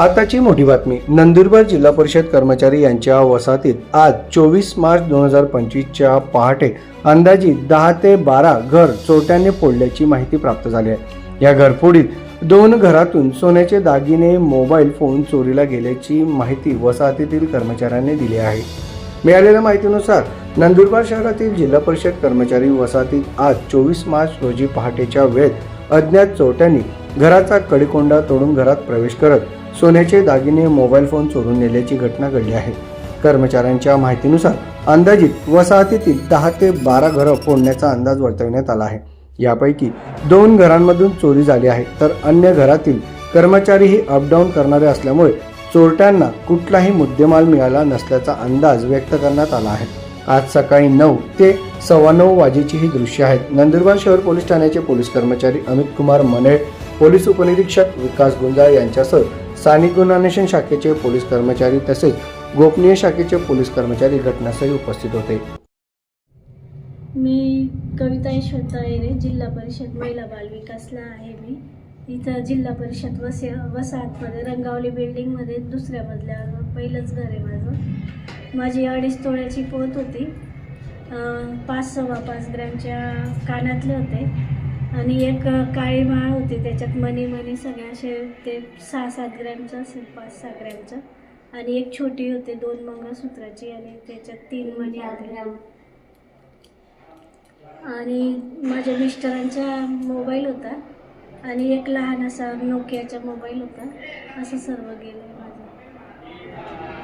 आताची मोठी बातमी. नंदुरबार जिल्हा परिषद कर्मचारी यांच्या वसाहतीत आज चोवीस मार्च दोन हजार पंचवीसच्या पहाटे अंदाजित दहा ते बारा घर चोरट्यांनी फोडल्याची माहिती प्राप्त झाली आहे. या घरफोडीत दोन घरातून सोन्याचे दागिने मोबाईल फोन चोरीला गेल्याची माहिती वसाहतीतील कर्मचाऱ्यांनी दिली आहे. मिळालेल्या माहितीनुसार नंदुरबार शहरातील जिल्हा परिषद कर्मचारी वसाहतीत आज चोवीस मार्च रोजी पहाटेच्या वेळेत अज्ञात चोरट्यांनी घराचा कडीकोंडा तोडून घरात प्रवेश करत सोन्याचे दागिने मोबाईल फोन चोरून नेल्याची घटना घडली आहे. कर्मचाऱ्यांच्या माहितीनुसार अंदाजित वसाहतीतील दहा ते बारा घरं फोडण्याचा अंदाज वर्तवण्यात आला आहे. यापैकी दोन घरांमधून चोरी झाली आहे तर अन्य घरातील कर्मचारीही अपडाऊन करणारे असल्यामुळे चोरट्यांना कुठलाही मुद्देमाल मिळाला नसल्याचा अंदाज व्यक्त करण्यात आला आहे. आज सकाळी नऊ ते सव्वा नऊ वाजेची ही दृश्य आहेत नंदुरबार शहर पोलीस ठाण्याचे पोलीस कर्मचारी अमित कुमार मने पोलीस उपनिरीक्षक विकास गुंजाळ यांच्यासह स्थानिक गुन्हा अन्वेषण शाखेचे पोलीस कर्मचारी तसेच गोपनीय शाखेचे पोलीस कर्मचारी घटनास्थळी उपस्थित होते. मी कविता यशवंत तळेरे जिल्हा परिषद महिला बाल विकासला आहे मी. इथं जिल्हा परिषद वसे वसाहतमध्ये रंगावली बिल्डिंगमध्ये दुसऱ्या मजल्यावर पहिलंच घर आहे माझं. माझी अडीच तोळ्याची पोत होती. पाच सव्वा पाच ग्रॅमच्या कानातले होते. आणि एक काळी माळ होती. त्याच्यात मनी मनी सगळे असे ते सहा सात ग्रॅमचं असेल पाच सहा ग्रॅमचं. आणि एक छोटी होते दोन मंगळसूत्राची आणि त्याच्यात तीन मणी होते आणि माझ्या मिस्टरांचा मोबाईल होता आणि एक लहान असा नोकियाचा मोबाईल होता. असं सर्व गेलं माझं.